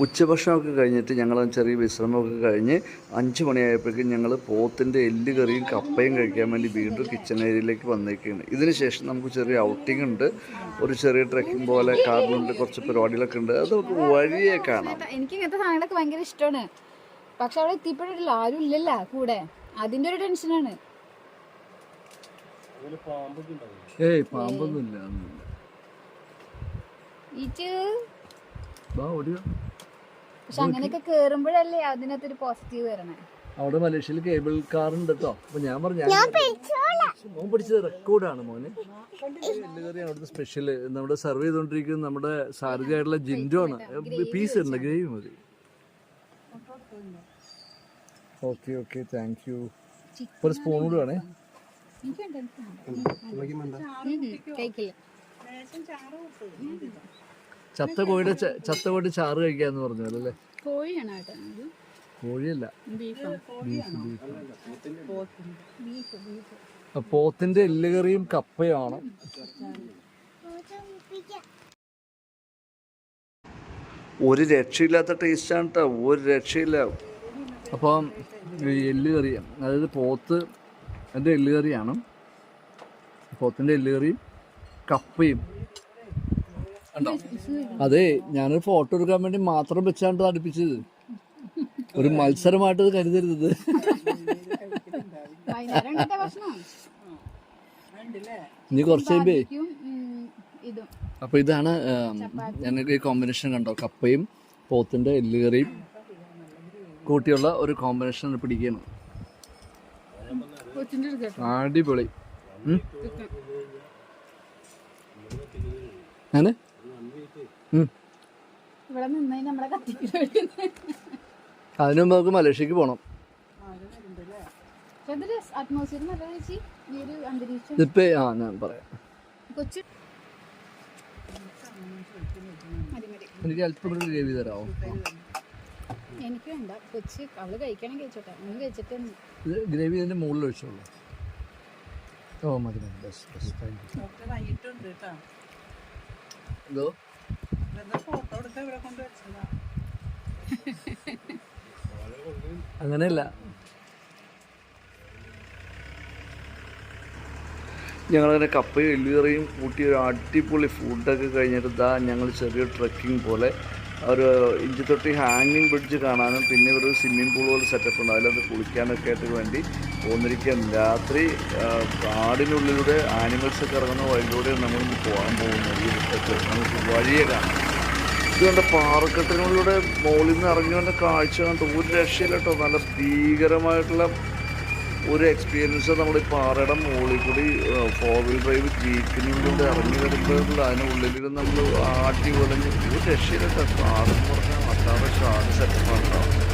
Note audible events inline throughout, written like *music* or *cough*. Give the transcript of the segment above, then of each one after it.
ഉച്ചഭക്ഷണമൊക്കെ കഴിഞ്ഞിട്ട് ഞങ്ങൾ ചെറിയ വിശ്രമമൊക്കെ കഴിഞ്ഞ് അഞ്ച് മണിയായപ്പോഴേക്കും ഞങ്ങൾ പോത്തിന്റെ എല്ല് കറിയും കപ്പയും കഴിക്കാൻ വേണ്ടി വീണ്ടും കിച്ചൺ ഏരിയയിലേക്ക് വന്നേക്കാണ്. ഇതിന് ശേഷം നമുക്ക് ചെറിയ ഔട്ടിംഗ് ഉണ്ട്. ഒരു ചെറിയ ട്രക്കിംഗ് പോലെ കാറിനുണ്ട് കുറച്ച് പരിപാടികളൊക്കെ ഉണ്ട്. അത് നമുക്ക് വഴിയെ കാണാം. എനിക്ക് ഇങ്ങനത്തെ സാധനങ്ങളൊക്കെ ഭയങ്കര ഇഷ്ടമാണ് പക്ഷെ അവിടെ എത്തിപ്പെട്ടിട്ടില്ല. ആരും ഇല്ലല്ല കൂടെ. അതിന്റെ ഒരു ടെൻഷനാണ് ഏയ് പാമ്പൊന്നുമില്ല ബാ ഓടിയോ. പക്ഷെ അങ്ങനെയൊക്കെ കേറുമ്പോഴല്ലേ അതിനകത്തൊരു പോസിറ്റീവ് വരണേ അവിടെ മലേഷ്യയിൽ കേബിൾ കാർ ഉണ്ട് കേട്ടോ അപ്പൊ ഞാൻ പറഞ്ഞു മോൻ പഠിച്ചത് റെക്കോർഡാണ് മോന് അവിടുത്തെ സ്പെഷ്യൽ നമ്മുടെ സർവ് ചെയ്തോണ്ടിരിക്കുന്നത് നമ്മുടെ സാരഥിയായിട്ടുള്ള ജിൻഡോ ആണ് പീസ് ഉണ്ട് ഗ്രേവി മതി ഓക്കെ ഓക്കെ താങ്ക് യു ഒരു സ്പൂൺ കൂടെ വേണേ കഴിക്കില്ല ചത്ത കോഴിയുടെ ച- ചത്ത കോഴിയുടെ ചാറ് കഴിക്കാന്ന് പറഞ്ഞു അല്ലേ? കോഴിയാണ് കേട്ടോ ഇത്? കോഴിയല്ല. ബീഫാണ് ബീഫ് ബീഫ്. പോത്തിന്റെ എല്ലുകറിയും കപ്പയാണ് ഒരു രക്ഷയില്ലാത്ത ടേസ്റ്റാണ് കേട്ടോ ഒരു രക്ഷയില്ല. അപ്പം ഈ എല്ലുകറി അതായത് പോത്ത് എന്റെ എല്ലുകറിയാണ്. പോത്തിന്റെ എല്ലുകറിയും കപ്പയും. ഉണ്ടോ? അതെ ഞാനൊരു ഫോട്ടോ എടുക്കാൻ വേണ്ടി മാത്രം വെച്ചാണ്ട് അടുപ്പിച്ചത്. ഒരു മത്സരമായിട്ട് കരുതരുത്. ഇനി കുറച്ച് കഴിയുമ്പേ. അപ്പൊ ഇതാണ് ഞങ്ങൾക്ക് ഈ കോമ്പിനേഷൻ കണ്ടോ? കപ്പയും പോത്തിന്റെ എല്ലുകറിയും കൂട്ടിയുള്ള ഒരു കോമ്പിനേഷൻ പിടിക്കുകയാണ് അടുത്ത് അടിപൊളി. ഉം? ഇവിടെ നിന്നായി നമ്മളെ അതിനു മുമ്പ് നമുക്ക് മലേഷ്യക്ക് പോണം. അറ്റ്മോസ്ഫിയർ നല്ല ചേച്ചി. ഈ ഒരു അന്തരീക്ഷം. ഇതിപ്പോ ആ ഞാൻ പറയാം. കൊച്ചു. മതി മതി എനിക്ക് അല്പം കൂടി ഗ്രേവി തരാമോ എനിക്ക് വേണ്ട. കൊച്ച് അവൾ കഴിക്കണം കഴിച്ചോട്ടെ. ഇത് ഗ്രേവി മുകളിൽ ഒഴിച്ചോളൂ. ഓ മതി മതി. ബസ് ബസ് താങ്ക് യു എന്തോ? അങ്ങനെയല്ല. ഞങ്ങളങ്ങനെ കപ്പയും എല്ലുകറിയും കൂട്ടി ഒരു അടിപൊളി ഫുഡൊക്കെ കഴിഞ്ഞിട്ട് ഇതാ ഞങ്ങൾ ചെറിയ ട്രക്കിംഗ് പോലെ ഒരു ഇഞ്ചി തൊട്ടി ഹാങ്ങിങ് ബ്രിഡ്ജ് കാണാനും പിന്നെ ഒരു സ്വിമ്മിംഗ് പൂൾ പോലെ സെറ്റപ്പ് ഉണ്ട്. അതിലത് കുളിക്കാനൊക്കെ ആയിട്ട് വേണ്ടി പോന്നിരിക്കാൻ. രാത്രി കാടിനുള്ളിലൂടെ ആനിമൽസൊക്കെ ഇറങ്ങുന്ന വഴിയിലൂടെ നമ്മൾ പോകാൻ പോകുന്നത്. ഈ നമുക്ക് വഴിയെ കാണാം ഇതുകൊണ്ട് പാറക്കെട്ടിനുള്ളിലൂടെ മുകളിൽ നിന്ന് ഇറങ്ങി വന്ന കാഴ്ച കണ്ട്? ഒരു രക്ഷയില്ല കേട്ടോ. നല്ല ഭീകരമായിട്ടുള്ള ഒരു എക്സ്പീരിയൻസ് നമ്മൾ ഈ പാറയുടെ മുകളിൽ കൂടി ഫോർ വീൽ ഡ്രൈവ് ജീപ്പിനുള്ളിലൂടെ ഇറങ്ങി വരുമ്പോഴുള്ള അതിനുള്ളിൽ നമ്മൾ ആട്ടി വിളഞ്ഞ്. ഒരു രക്ഷയില്ല കേട്ടോ. കാടെന്ന് പറഞ്ഞാൽ അല്ലാതെ കാട് സെറ്റപ്പാണ് കേട്ടോ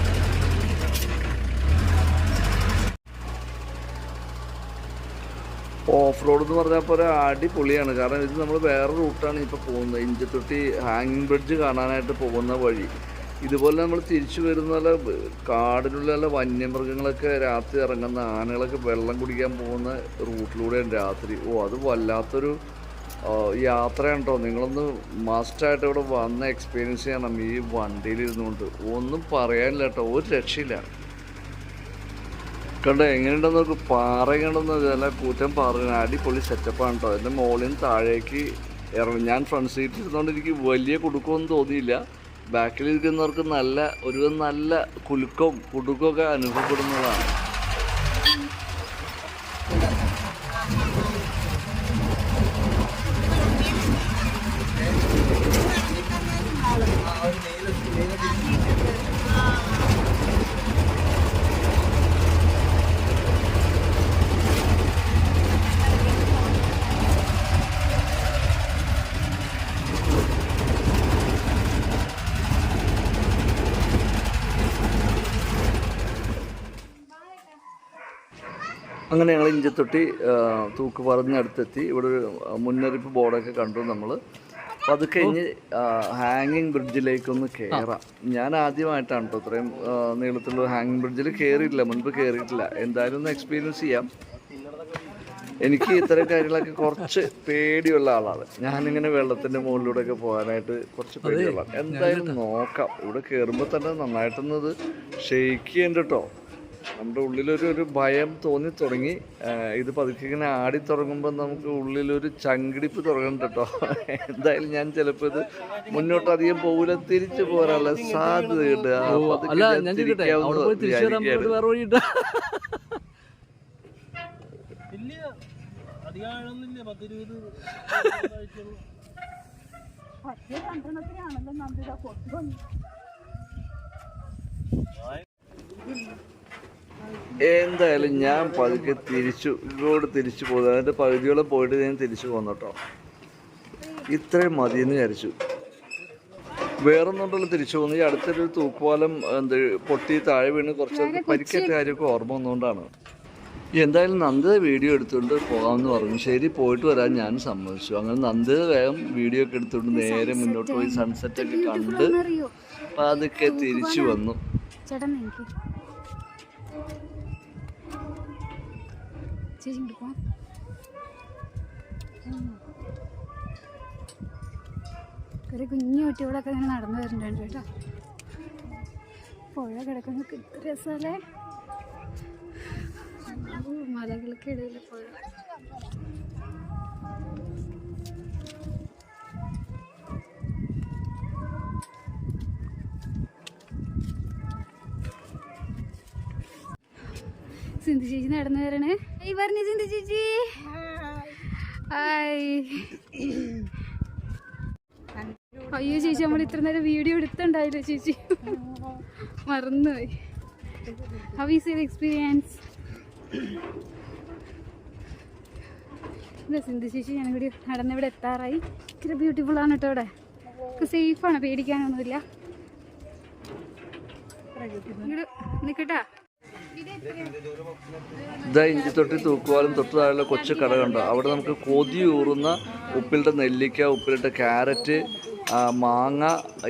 ഓഫ് റോഡ് എന്ന് പറഞ്ഞാൽ പോലെ അടിപൊളിയാണ്. കാരണം ഇത് നമ്മൾ വേറെ റൂട്ടാണ് ഇപ്പോൾ പോകുന്നത്. ഇഞ്ചത്തൊട്ടി ഹാങ്ങിങ് ബ്രിഡ്ജ് കാണാനായിട്ട് പോകുന്ന വഴി. ഇതുപോലെ നമ്മൾ തിരിച്ചു വരുന്ന നല്ല കാടിനുള്ള വന്യമൃഗങ്ങളൊക്കെ രാത്രി ഇറങ്ങുന്ന ആനകളൊക്കെ വെള്ളം കുടിക്കാൻ പോകുന്ന റൂട്ടിലൂടെയാണ് രാത്രി. ഓ അത് വല്ലാത്തൊരു യാത്രയാണ് കേട്ടോ നിങ്ങളൊന്ന് മസ്റ്റായിട്ട് ഇവിടെ വന്ന് എക്സ്പീരിയൻസ് ചെയ്യണം ഈ വണ്ടിയിലിരുന്നുകൊണ്ട്. ഒന്നും പറയാനില്ല കേട്ടോ ഒരു രക്ഷയില്ല. കണ്ടോ എങ്ങനെയുണ്ടെന്ന് നോക്ക് പാറ കണ്ടെന്ന് നല്ല കൂറ്റൻ പാറ അടിപൊളി സെറ്റപ്പാണ് കേട്ടോ എന്റെ മുകളിൽ നിന്ന് താഴേക്ക് ഇറങ്ങി. ഞാൻ ഫ്രണ്ട് സീറ്റിൽ ഇരുന്നുകൊണ്ട് എനിക്ക് വലിയ കുടുക്കമൊന്നും തോന്നിയില്ല. ബാക്കിലിരിക്കുന്നവർക്ക് നല്ല ഒരു നല്ല കുലുക്കവും കുടുക്കമൊക്കെ അനുഭവപ്പെടുന്നതാണ്. അങ്ങനെ ഞങ്ങൾ ഇഞ്ചത്തൊട്ടി തൂക്ക് പറഞ്ഞടുത്തെത്തി. ഇവിടെ ഒരു മുന്നറിയിപ്പ് ബോർഡൊക്കെ കണ്ടു നമ്മൾ അപ്പോൾ അത് കഴിഞ്ഞ് ഹാങ്ങിങ് ബ്രിഡ്ജിലേക്കൊന്ന് കയറാം ഞാൻ ആദ്യമായിട്ടാണ് കേട്ടോ ഇത്രയും നീളത്തിലുള്ള ഹാങ്ങിങ് ബ്രിഡ്ജിൽ കയറിയിട്ടില്ല മുൻപ് കയറിയിട്ടില്ല എന്തായാലും ഒന്ന് എക്സ്പീരിയൻസ് ചെയ്യാം. എനിക്ക് ഇത്തരം കാര്യങ്ങളൊക്കെ കുറച്ച് പേടിയുള്ള ആളാണ്. ഞാനിങ്ങനെ വെള്ളത്തിന്റെ മുകളിലൂടെ ഒക്കെ പോകാനായിട്ട് കുറച്ച് പേടിയുള്ള എന്തായാലും നോക്കാം. ഇവിടെ കയറുമ്പോൾ തന്നെ നന്നായിട്ടൊന്നത് ഷെയ്ക്ക് ചെയ്യണ്ട കേട്ടോ നമ്മുടെ ഉള്ളിലൊരു ഒരു ഭയം തോന്നി തുടങ്ങി. ഇത് പതുക്കെ ഇങ്ങനെ ആടി തുടങ്ങുമ്പോൾ നമുക്ക് ഉള്ളിലൊരു ചങ്കിടിപ്പ് തുടങ്ങുന്നുണ്ട് കേട്ടോ. എന്തായാലും ഞാൻ ചിലപ്പോൾ ഇത് മുന്നോട്ട് അധികം പോകില്ല തിരിച്ചു പോരാനുള്ള സാധ്യതയുണ്ട്. ആ, പതുക്കെ അല്ല ഞാൻ ഞാൻ ചോദിക്കട്ടെ തിരിക്കാമെന്ന് അവിടെ പോയി തിരിച്ചു വരാൻ വിചാരിക്കുകയാണ്. വേണ്ടിയിട്ട് വേറെ വഴിയിട്ടാ ഇല്ല അധികം ആഴമൊന്നുമില്ല പത്തിരുപത് എന്തായാലും ഞാൻ പതുക്കെ തിരിച്ചു ഇങ്ങോട്ട് തിരിച്ചു പോകുന്നത് അതിന്റെ പകുതിയോളം പോയിട്ട് ഞാൻ തിരിച്ചു പോന്നു കേട്ടോ. ഇത്രയും മതിയെന്ന് വിചാരിച്ചു. വേറൊന്നുണ്ടല്ലോ തിരിച്ചു പോകുന്നു ഈ അടുത്തൊരു തൂക്കുപാലം എന്ത് പൊട്ടി താഴെ വീണ് കുറച്ച് പരിക്കേറ്റ കാര്യമൊക്കെ ഓർമ്മ വന്നുകൊണ്ടാണ് എന്തായാലും നന്ദ വീഡിയോ എടുത്തുകൊണ്ട് പോകാമെന്ന് പറഞ്ഞു. ശരി പോയിട്ട് വരാൻ ഞാൻ സമ്മതിച്ചു. അങ്ങനെ നന്ദ വേഗം വീഡിയോ ഒക്കെ എടുത്തുകൊണ്ട് നേരെ മുന്നോട്ട് പോയി സൺസെറ്റ് ഒക്കെ കണ്ട് അതൊക്കെ തിരിച്ചു വന്നു. ചേട്ടൻ എനിക്ക് ചേച്ചി പോവാം. ഒരു കുഞ്ഞു കുട്ടികളൊക്കെ ഇങ്ങനെ നടന്നു വരുന്നുണ്ട് കേട്ടോ. പുഴ കിടക്കുന്ന. രസമല്ലേ? മലകൾക്കിടയിൽ പുഴ. സിന്ധു ചേച്ചി നടന്നു വരണേ. ഈ പറഞ്ഞു സിന്ധു ചേച്ചി. അയ്യോ ചേച്ചി നമ്മൾ ഇത്ര നേരം വീഡിയോ എടുത്തുണ്ടായില്ല ചേച്ചി? മറന്നുപോയി. How is your experience Sindhu ചേച്ചി ഞാൻ കൂടി നടന്നിവിടെ എത്താറായി. ഇത്ര ബ്യൂട്ടിഫുൾ ആണ് കേട്ടോ ഇവിടെ. സേഫാണ് പേടിക്കാനൊന്നുമില്ല. ഇങ്ങോട്ട് നിൽക്കട്ടാ ഇതാ ഇഞ്ചി തൊട്ടി തൂക്കുവാലും തൊട്ട് താഴെയുള്ള കൊച്ചു കട കണ്ടോ? അവിടെ നമുക്ക് കൊതിയൂറുന്ന ഉപ്പിലിട്ട നെല്ലിക്ക ഉപ്പിലിട്ട ക്യാരറ്റ് മാങ്ങ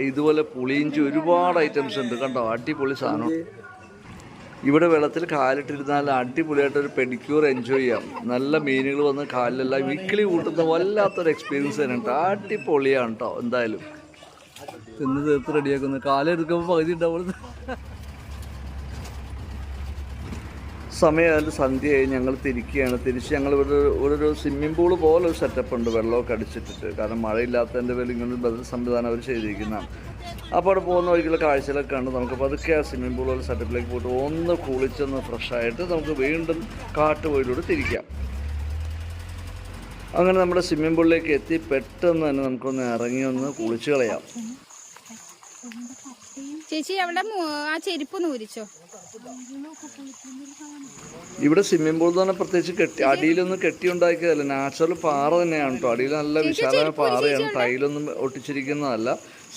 ഇതുപോലെ പുളിയിഞ്ചി ഒരുപാട് ഐറ്റംസ് ഉണ്ട്. കണ്ടോ? അടിപൊളി സാധനം. ഇവിടെ വെള്ളത്തിൽ കാലിട്ടിരുന്നാൽ അടിപൊളിയായിട്ട് ഒരു പെഡിക്യൂർ എൻജോയ് ചെയ്യാം. നല്ല മീനുകൾ വന്ന് കാലിലെല്ലാം വിക്കിളി കൂട്ടുന്ന വല്ലാത്തൊരു എക്സ്പീരിയൻസ് തന്നെ കേട്ടോ അടിപൊളിയാണ് കേട്ടോ എന്തായാലും. തിന്ന് തീർത്ത് റെഡിയാക്കുന്നു കാലെടുക്കുമ്പോൾ പകുതി ഉണ്ടാവുന്നത് സമയം സന്ധ്യയായി ഞങ്ങൾ തിരിക്കുകയാണ്. തിരിച്ച് ഞങ്ങൾ ഇവിടെ ഒരു- സ്വിമ്മിംഗ് പൂൾ പോലെ ഒരു സെറ്റപ്പ് ഉണ്ട്. വെള്ളമൊക്കെ അടിച്ചിട്ടിട്ട്. കാരണം മഴയില്ലാത്തതിന്റെ പേരിൽ ഇങ്ങനെ ബദൽ സംവിധാനം അവർ ചെയ്തിരിക്കുന്നതാണ് അപ്പോൾ അവിടെ പോകുന്ന വഴിക്കുള്ള കാഴ്ചകളൊക്കെ കണ്ട് നമുക്ക് പതുക്കെ ആ സ്വിമ്മിംഗ് പൂൾ പോലെ സെറ്റപ്പിലേക്ക് പോയിട്ട് ഒന്ന് കുളിച്ചൊന്ന് ഫ്രഷായിട്ട് നമുക്ക് വീണ്ടും കാട്ടുവഴിയിലൂടെ തിരിക്കാം. അങ്ങനെ നമ്മുടെ സ്വിമ്മിംഗ് പൂളിലേക്ക് എത്തി. പെട്ടെന്ന് തന്നെ നമുക്കൊന്ന് ഇറങ്ങി ഒന്ന് കുളിച്ച് കളയാം. ചേച്ചി അവിടെ ആ ചെരുപ്പ് നൂരിച്ചോ ഇവിടെ സ്വിമ്മിംഗ് പൂൾ തന്നെ പറഞ്ഞാൽ പ്രത്യേകിച്ച് കെട്ടി അടിയിലൊന്നും കെട്ടി ഉണ്ടാക്കിയതല്ല. നാച്ചുറൽ പാറ തന്നെയാണ് കേട്ടോ അടിയിൽ നല്ല വിശാലമായ പാറയാണ്. ടൈലൊന്നും ഒട്ടിച്ചിരിക്കുന്നതല്ല.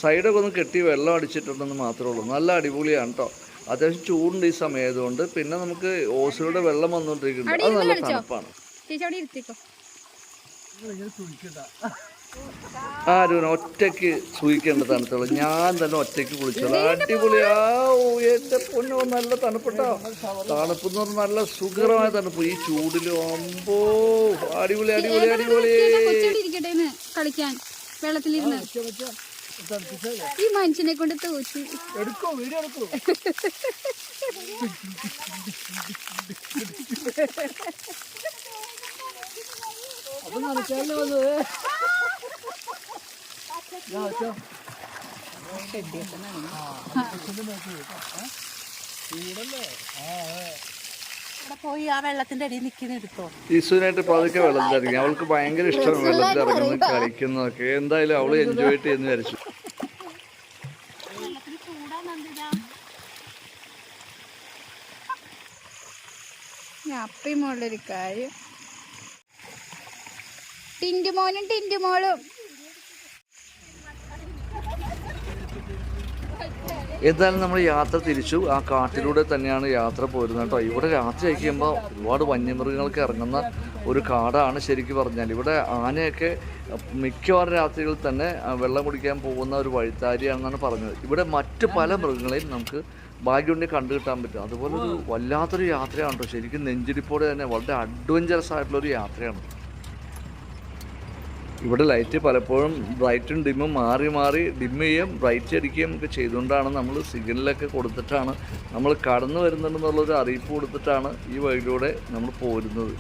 സൈഡൊക്കെ ഒന്ന് കെട്ടി വെള്ളം അടിച്ചിട്ടുണ്ടെന്ന് മാത്രമേ ഉള്ളൂ. നല്ല അടിപൊളിയാണ് കേട്ടോ അത്യാവശ്യം ചൂടുണ്ട് ഈ സമയമായതുകൊണ്ട്. പിന്നെ നമുക്ക് ഓസിലൂടെ വെള്ളം വന്നുകൊണ്ടിരിക്കുന്നുണ്ട്. അത് നല്ല തണുപ്പാണ്. ചേച്ചി അവിടെ ഇരുത്തിക്കോ. ആരും ഒറ്റയ്ക്ക് സൂഹിക്കേണ്ട തണുത്തുള്ളൂ ഞാൻ തന്നെ ഒറ്റയ്ക്ക് കുളിച്ചോളൂ. അടിപൊളിയാ ഓ, എന്റെ പൊന്നോ നല്ല തണുപ്പുണ്ടോ തണുപ്പ് എന്ന് പറഞ്ഞാൽ നല്ല സുഖകരമായ തണുപ്പ്. ഈ ചൂടിൽ അമ്പോ. അടിപൊളി അടിപൊളി അടിപൊളി. കളിക്കാൻ വെള്ളത്തിലിരുന്ന്. ഈ മനുഷ്യനെ കൊണ്ട് തോച്ചു എടുക്കോ വീഡിയോ എടുക്കോ? *laughs* അപ്പൊ നനച്ചാലേ വന്നത്. പോയി ആ വെള്ളത്തിന്റെ അടിയിൽ നിൽക്കുന്ന എടുത്തോ. ഈസുവിനായിട്ട് പതുക്കെ വെള്ളത്തിലിറങ്ങി അവൾക്ക് ഭയങ്കര ഇഷ്ടമാണ് വെള്ളത്തിലിറങ്ങുന്നത് കളിക്കുന്നതൊക്കെ. എന്തായാലും അവൾ എൻജോയ് ചെയ്യുന്ന വിചാരിച്ചു. അപ്പിമോളൊരു കാര്യം. ടിന്റുമോനും ടിന്റുമോളും എന്തായാലും നമ്മൾ യാത്ര തിരിച്ചു. ആ കാട്ടിലൂടെ തന്നെയാണ് യാത്ര പോരുന്നത് കേട്ടോ. ഇവിടെ രാത്രി അയക്കുമ്പോൾ ഒരുപാട് വന്യമൃഗങ്ങൾക്ക് ഇറങ്ങുന്ന ഒരു കാടാണ് ശരിക്കും പറഞ്ഞാൽ. ഇവിടെ ആനയൊക്കെ മിക്കവാറും രാത്രികളിൽ തന്നെ വെള്ളം കുടിക്കാൻ പോകുന്ന ഒരു വഴിത്താരിയാണെന്നാണ് പറഞ്ഞത്. ഇവിടെ മറ്റ് പല മൃഗങ്ങളെയും നമുക്ക് ഭാഗ്യമുണ്ടെങ്കിൽ കണ്ടു കിട്ടാൻ പറ്റും. അതുപോലെ ഒരു വല്ലാത്തൊരു യാത്രയാണ് കേട്ടോ. ശരിക്കും നെഞ്ചിരിപ്പോടെ തന്നെ വളരെ അഡ്വഞ്ചറസ് ആയിട്ടുള്ളൊരു യാത്രയാണ്. ഇവിടെ ലൈറ്റ് പലപ്പോഴും ബ്രൈറ്റും ഡിമ്മും മാറി മാറി ഡിം ചെയ്യുകയും ബ്രൈറ്റ് അടിക്കുകയും ഒക്കെ ചെയ്തുകൊണ്ടാണ് നമ്മൾ സിഗ്നലൊക്കെ കൊടുത്തിട്ടാണ് നമ്മൾ കടന്നു വരുന്നുണ്ടെന്നുള്ളൊരു അറിയിപ്പ് കൊടുത്തിട്ടാണ് ഈ വഴിയിലൂടെ നമ്മൾ പോരുന്നത്.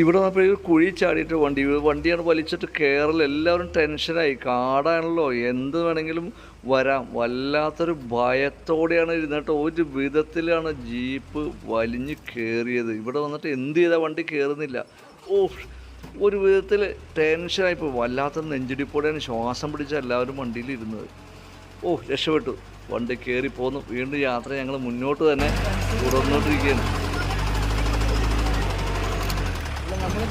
ഇവിടെ വന്നപ്പോൾ ഒരു കുഴി ചാടിയിട്ട് വണ്ടി വണ്ടിയാണ് വലിച്ചിട്ട് കയറൽ എല്ലാവരും ടെൻഷനായി. കാടാണല്ലോ. എന്ത് വേണമെങ്കിലും വരാം. വല്ലാത്തൊരു ഭയത്തോടെയാണ് ഇരുന്നിട്ട് ഒരു വിധത്തിലാണ് ജീപ്പ് വലിഞ്ഞ് കയറിയത് ഇവിടെ വന്നിട്ട് എന്ത് ചെയ്താൽ വണ്ടി കയറുന്നില്ല ഓ ഒരു വിധത്തിൽ ടെൻഷനായിപ്പോൾ വല്ലാത്ത നെഞ്ചിടിപ്പോടെയാണ് ശ്വാസം പിടിച്ച എല്ലാവരും വണ്ടിയിൽ ഇരുന്നത്. ഓ രക്ഷപ്പെട്ടു. വണ്ടി കയറി പോന്നു. വീണ്ടും യാത്ര ഞങ്ങൾ മുന്നോട്ട് തന്നെ തുടർന്നുകൊണ്ടിരിക്കുകയാണ്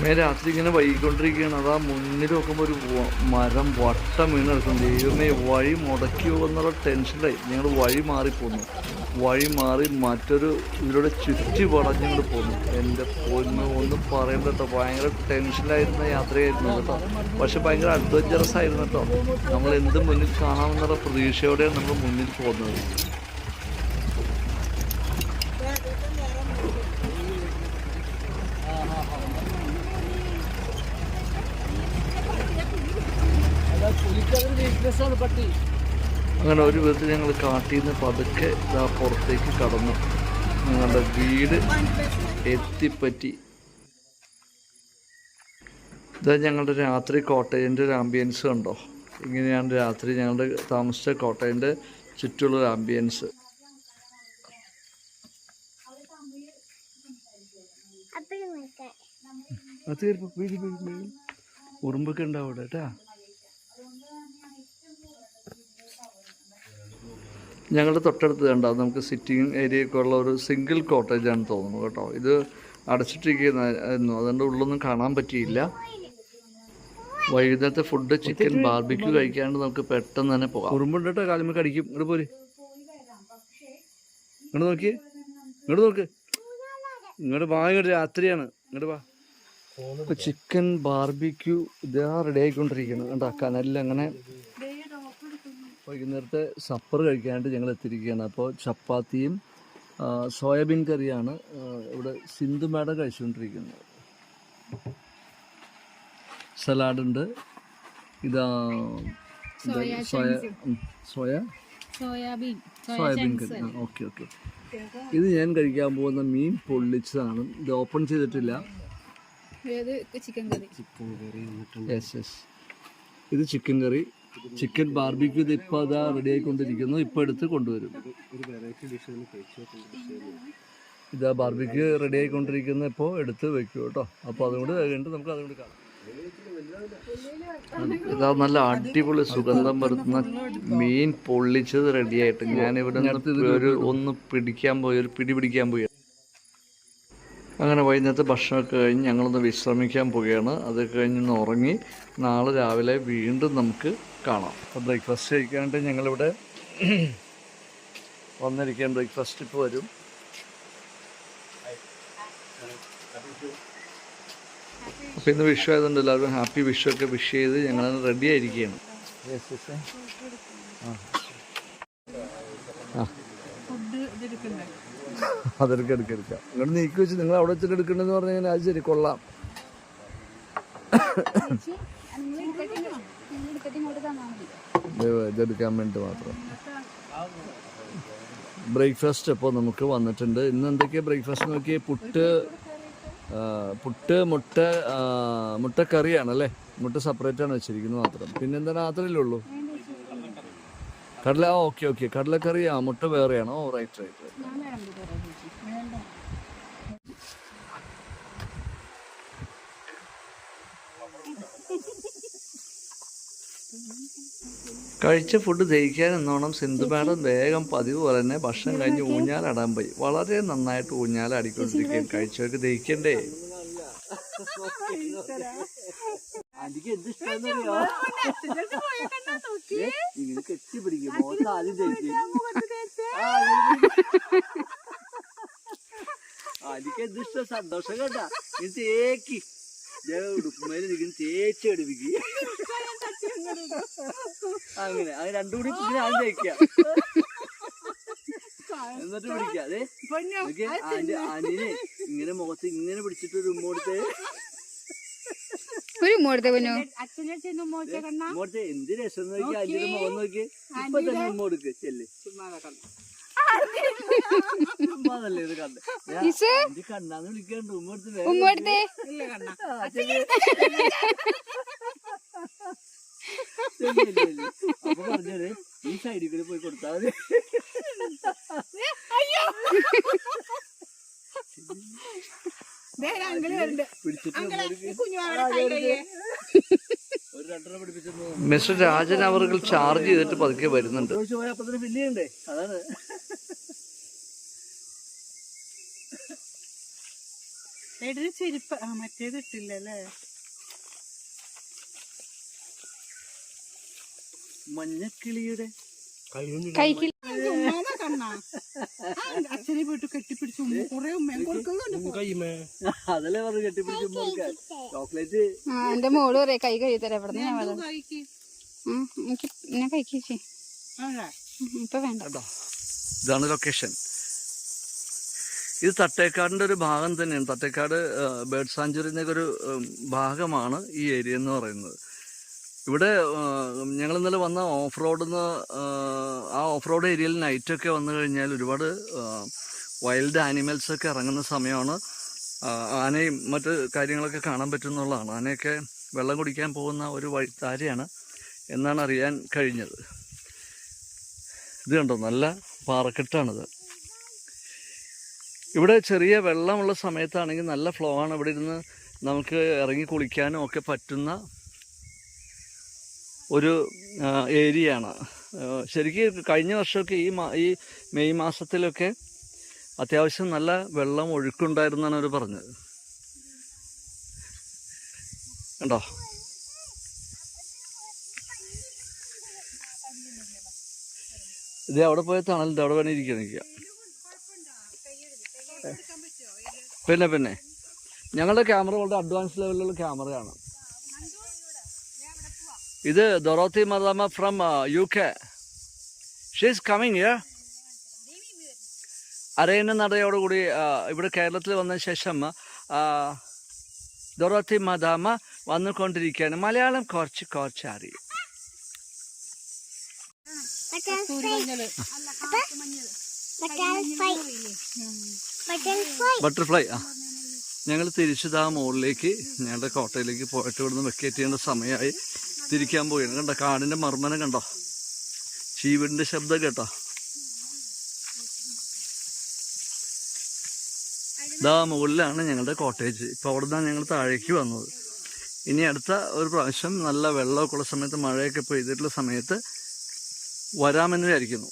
സമയം രാത്രി ഇങ്ങനെ വൈകിക്കൊണ്ടിരിക്കുകയാണ്. അതാ മുന്നിൽ നോക്കുമ്പോൾ ഒരു മരം വട്ടം വീണ് കിടക്കുന്നു ദൈവമേ വഴി മുടക്കിയോ എന്നുള്ള ടെൻഷനിലായി. ഞങ്ങൾ വഴി മാറിപ്പോന്നു. വഴി മാറി മറ്റൊരു ഇതിലൂടെ ചുറ്റി വളഞ്ഞുകൊണ്ട് പോന്നു. എന്റെ പൊന്ന് ഒന്നും പറയണ്ട കേട്ടോ. ഭയങ്കര ടെൻഷനിലായിരുന്ന യാത്രയായിരുന്നു കേട്ടോ. പക്ഷെ ഭയങ്കര അഡ്വഞ്ചറസ് ആയിരുന്നു കേട്ടോ. നമ്മൾ എന്ത് മുന്നിൽ കാണാമെന്നുള്ള പ്രതീക്ഷയോടെയാണ് നമ്മൾ മുന്നിൽ പോകുന്നത്. അങ്ങനെ ഒരു വിധത്തിൽ ഞങ്ങൾ കാട്ടിൽ നിന്ന് പതുക്കെ ഇതാ പുറത്തേക്ക് കടന്നു. ഞങ്ങളുടെ വീട് എത്തിപ്പറ്റി. ഇതാ ഞങ്ങളുടെ രാത്രി കോട്ടയന്റെ ഒരു ആംബിയൻസ് കണ്ടോ? ഇങ്ങനെയാണ് രാത്രി ഞങ്ങളുടെ താമസിച്ച കോട്ടയന്റെ ചുറ്റുള്ള ഒരു ആംബിയൻസ് അത് ഉറുമ്പൊക്കെ ഉണ്ടാവും കേട്ടാ? ഞങ്ങളുടെ തൊട്ടടുത്ത് കണ്ടോ നമുക്ക് സിറ്റിംഗ് ഏരിയയൊക്കെ ഉള്ള ഒരു സിംഗിൾ കോട്ടേജാണ് തോന്നുന്നു കേട്ടോ. ഇത് അടച്ചിട്ടിരിക്കുന്നു അതുകൊണ്ട് ഉള്ളൊന്നും കാണാൻ പറ്റിയില്ല. വൈകുന്നേരത്തെ ഫുഡ് ചിക്കൻ ബാർബിക്യൂ കഴിക്കാണ്ട് നമുക്ക് പെട്ടെന്ന് തന്നെ പോകാം. ഉറുമ്പുണ്ട് കാലുമ്പോൾ കടിക്കും. ഇങ്ങോട്ട് പോര്. ഇങ്ങോട്ട് നോക്കി ഇങ്ങോട്ട് നോക്ക്. ഇങ്ങോട്ട് വാ ഇങ്ങോട്ട് രാത്രിയാണ്. ഇങ്ങോട്ട് വാ. ചിക്കൻ ബാർബിക്യൂ ഇതാ റെഡി ആയിക്കൊണ്ടിരിക്കുന്നു. കണ്ടോ കനലിൽ അങ്ങനെ വൈകുന്നേരത്തെ സപ്പർ കഴിക്കാനായിട്ട് ഞങ്ങൾ എത്തിയിരിക്കുകയാണ് അപ്പോൾ ചപ്പാത്തിയും സോയാബീൻ കറിയാണ് ഇവിടെ സിന്ധു മാഡം കഴിച്ചുകൊണ്ടിരിക്കുന്നത്. സലാഡുണ്ട് ഇതാ soya soyabean soyabean curry. Okay okay ഇത് ഞാൻ കഴിക്കാൻ പോകുന്ന മീൻ പൊള്ളിച്ചതാണ്. ഇത് ഓപ്പൺ ചെയ്തിട്ടില്ല. Chicken curry? Yes yes. ഇത് ചിക്കൻ കറി. ചിക്കൻ ബാർബിക്യൂ ഇപ്പോൾ അതാ റെഡി ആയിക്കൊണ്ടിരിക്കുന്നു. ഇപ്പോൾ എടുത്ത് കൊണ്ടുവരും. ഇതാ ബാർബിക്യൂ റെഡി ആയിക്കൊണ്ടിരിക്കുന്ന. ഇപ്പോൾ എടുത്ത് വെക്കും കേട്ടോ. അപ്പോൾ അതുകൊണ്ട് കഴിഞ്ഞിട്ട് നമുക്ക് അതുകൊണ്ട് കാണാം. ഇതാ നല്ല അടിപൊളി സുഗന്ധം വരുത്തുന്ന മീൻ പൊള്ളിച്ചത് റെഡിയായിട്ട് ഞാനിവിടെ ഒരു ഒന്ന് പിടിക്കാൻ പോയി ഒരു പിടി പിടിക്കാൻ പോയി. അങ്ങനെ വൈകുന്നേരത്തെ ഭക്ഷണമൊക്കെ കഴിഞ്ഞ് ഞങ്ങളൊന്ന് വിശ്രമിക്കാൻ പോവുകയാണ്. അത് കഴിഞ്ഞൊന്ന് ഉറങ്ങി നാളെ രാവിലെ വീണ്ടും നമുക്ക് കാണാം. അപ്പോൾ ബ്രേക്ക്ഫാസ്റ്റ് കഴിക്കാനായിട്ട് ഞങ്ങളിവിടെ വന്നിരിക്കാൻ ബ്രേക്ക്ഫാസ്റ്റ് ഇപ്പോൾ വരും. അപ്പോൾ ഇന്ന് വിഷു ആയതുകൊണ്ട് എല്ലാവരും ഹാപ്പി വിഷു ഒക്കെ വിഷ് ചെയ്ത് ഞങ്ങൾ റെഡി ആയിരിക്കുകയാണ്. അതെടുക്കാം എടുക്കാം എടുക്കാം. ഇങ്ങോട്ട് നീക്കി വെച്ച് നിങ്ങൾ അവിടെ വെച്ചിട്ട് എടുക്കണ്ടെന്ന് പറഞ്ഞു കഴിഞ്ഞാൽ അത് ശരി കൊള്ളാം ചേച്ചി നിങ്ങൾ എടുത്തിട്ട് നിങ്ങൾ എടുത്തിട്ട് ഇങ്ങോട്ട് തന്നാൽ മതി ഇത് ഇതെടുക്കാൻ വേണ്ടി മാത്രം. ബ്രേക്ക്ഫാസ്റ്റ് അപ്പോൾ നമുക്ക് വന്നിട്ടുണ്ട്. ഇന്ന് എന്തൊക്കെയാണ് ബ്രേക്ക്ഫാസ്റ്റ് നോക്കി പുട്ട് പുട്ട് മുട്ട മുട്ടക്കറിയാണല്ലേ? മുട്ട സെപ്പറേറ്റ് ആണ് വെച്ചിരിക്കുന്നത് മാത്രം. പിന്നെ എന്താണ് മാത്രമല്ലേ ഉള്ളൂ കടല ഓക്കെ ഓക്കെ. കടലക്കറി ആ മുട്ട വേറെയാണോ? റൈറ്റ് റൈറ്റ് റൈറ്റ് ഞാൻ വിളമ്പി തരാം ചേച്ചി വേണ്ട കഴിച്ച ഫുഡ് ദഹിക്കാൻ എന്നോണം സിന്ധു മാഡം വേഗം പതിവ് പോലെ തന്നെ ഭക്ഷണം കഴിഞ്ഞ് ഊഞ്ഞാലടാൻ പോയി. വളരെ നന്നായിട്ട് ഊഞ്ഞാലടിക്കൊണ്ടിരിക്കുകയും കഴിച്ചവർക്ക് ദഹിക്കണ്ടേ? സന്തോഷം കണ്ട. ഇത് തേക്കി. ഉടുപ്പുമേൽ ഇരിക്കുന്ന തേച്ച് എടുപ്പിക്ക്. അങ്ങനെ അത് രണ്ടും കൂടി ഇങ്ങനെ ആദ്യം തേക്കുക എന്നിട്ട് പിടിക്കാതെ അതെ ആന്റി ആന്റിനെ ഇങ്ങനെ മുഖത്ത് ഇങ്ങനെ പിടിച്ചിട്ട് ഒരു ഉമ്മോടുത്ത് ഒരു എന്ത് രസം നോക്കി അതിന്റെ മുഖം നോക്കി ഇപ്പൊ തന്നെ ഉമ്മ കൊടുക്ക്. ചെല്ല്. ഇത് കണ്ട് കണ്ണാന്ന് വിളിക്കാണ്ട് ഉമ്മ എടുത്ത് ആ, ചെല്ല്. ചെല്ല്, ചെല്ല്, ചെല്ല്. അപ്പൊ പറഞ്ഞത് ഈ സൈഡിൽ പോയി കൊടുത്താൽ മതി. മിസ്റ്റർ രാജൻ അവർക്ക് ചാർജ് ചെയ്തിട്ട് പതുക്കെ വരുന്നുണ്ട്. അതാണ്. ചെരുപ്പ്. ആ മറ്റേത് ഇട്ടില്ലല്ലേ മഞ്ഞക്കിളിയുടെ കൈക്ക് ഉമ്മാനെ കണ്ണ. അച്ഛനെ പോയിട്ട് കെട്ടിപ്പിടിച്ചു ഉമ്മ കുറെ ഉമ്മയും കൊടുക്കുന്നുണ്ട് കൈമേ. അതല്ലേ പറഞ്ഞു കെട്ടിപ്പിടിച്ച് ചോക്ലേറ്റ്. എന്റെ മോൾ പറയാ കൈ കഴുകി തരാം ഇവിടെ കഴിക്ക് എനിക്ക് ഞാൻ കഴിക്കേച്ചി ആണോ? ഇപ്പൊ വേണ്ട. ഇതാണ് ലൊക്കേഷൻ ഇത് തട്ടേക്കാടിന്റെ ഒരു ഭാഗം തന്നെയാണ്. തട്ടേക്കാട് ബേർഡ് സാഞ്ചുറിന്റെ ഒരു ഭാഗമാണ് ഈ ഏരിയ എന്ന് പറയുന്നത്. ഇവിടെ ഞങ്ങൾ ഇന്നലെ വന്ന ഓഫ് റോഡിൽ നിന്ന് ആ ഓഫ് റോഡ് ഏരിയയിൽ നൈറ്റൊക്കെ വന്നു കഴിഞ്ഞാൽ ഒരുപാട് വൈൽഡ് ആനിമൽസ് ഒക്കെ ഇറങ്ങുന്ന സമയമാണ്. ആനയും മറ്റ് കാര്യങ്ങളൊക്കെ കാണാൻ പറ്റുന്നുള്ളതാണ്. ആനയൊക്കെ വെള്ളം കുടിക്കാൻ പോകുന്ന ഒരു വഴിത്താരയാണ് എന്നാണ് അറിയാൻ കഴിഞ്ഞത്. ഇത് കണ്ടോ? നല്ല പാറക്കെട്ടാണിത്. ഇവിടെ ചെറിയ വെള്ളമുള്ള സമയത്താണെങ്കിൽ നല്ല ഫ്ലോ ആണ്. ഇവിടെ ഇരുന്ന് നമുക്ക് ഇറങ്ങി കുളിക്കാനും ഒക്കെ പറ്റുന്ന ഒരു ഏരിയയാണ്. ശരിക്കും കഴിഞ്ഞ വർഷമൊക്കെ ഈ ഈ മെയ് മാസത്തിലൊക്കെ അത്യാവശ്യം നല്ല വെള്ളം ഒഴുക്കുണ്ടായിരുന്നാണ് അവർ പറഞ്ഞത്. കണ്ടോ? ഇത് അവിടെ പോയ തണലിന്റെ അവിടെ വേണേ ഇരിക്കാൻ നിൽക്കുക. പിന്നെ പിന്നെ. ഞങ്ങളുടെ ക്യാമറ വളരെ അഡ്വാൻസ് ലെവലിലുള്ള ക്യാമറയാണ്. ഇത് Dorothy മദാമ from U K she's coming here അരയന്ന നടയോടുകൂടി ആ, ഇവിടെ കേരളത്തിൽ വന്ന ശേഷം ആ, ദൊറോത്തി മദാമ വന്നുകൊണ്ടിരിക്കുകയാണ്. മലയാളം കുറച്ച് കുറച്ച് അറിയും. ബട്ടർഫ്ലൈ ആ. ഞങ്ങൾ തിരിച്ചതാ മുകളിലേക്ക് ഞങ്ങളുടെ കോട്ടയിലേക്ക് പോയിട്ട് ഇവിടുന്ന് വെക്കേറ്റ് ചെയ്യേണ്ട സമയമായി. തിരിക്കാൻ പോവുകയാണ് കണ്ട? കാടിന്റെ മർമ്മനം കണ്ടോ? ചീവിടിന്റെ ശബ്ദം കേട്ടോ. ഇതാ മുകളിലാണ് ഞങ്ങളുടെ കോട്ടേജ്. ഇപ്പോൾ അവിടെ നിന്നാണ് ഞങ്ങൾ താഴേക്ക് വന്നത്. ഇനി അടുത്ത ഒരു പ്രാവശ്യം നല്ല വെള്ളമൊക്കെ ഉള്ള സമയത്ത് മഴയൊക്കെ പെയ്തിട്ടുള്ള സമയത്ത് വരാമെന്ന് വിചാരിക്കുന്നു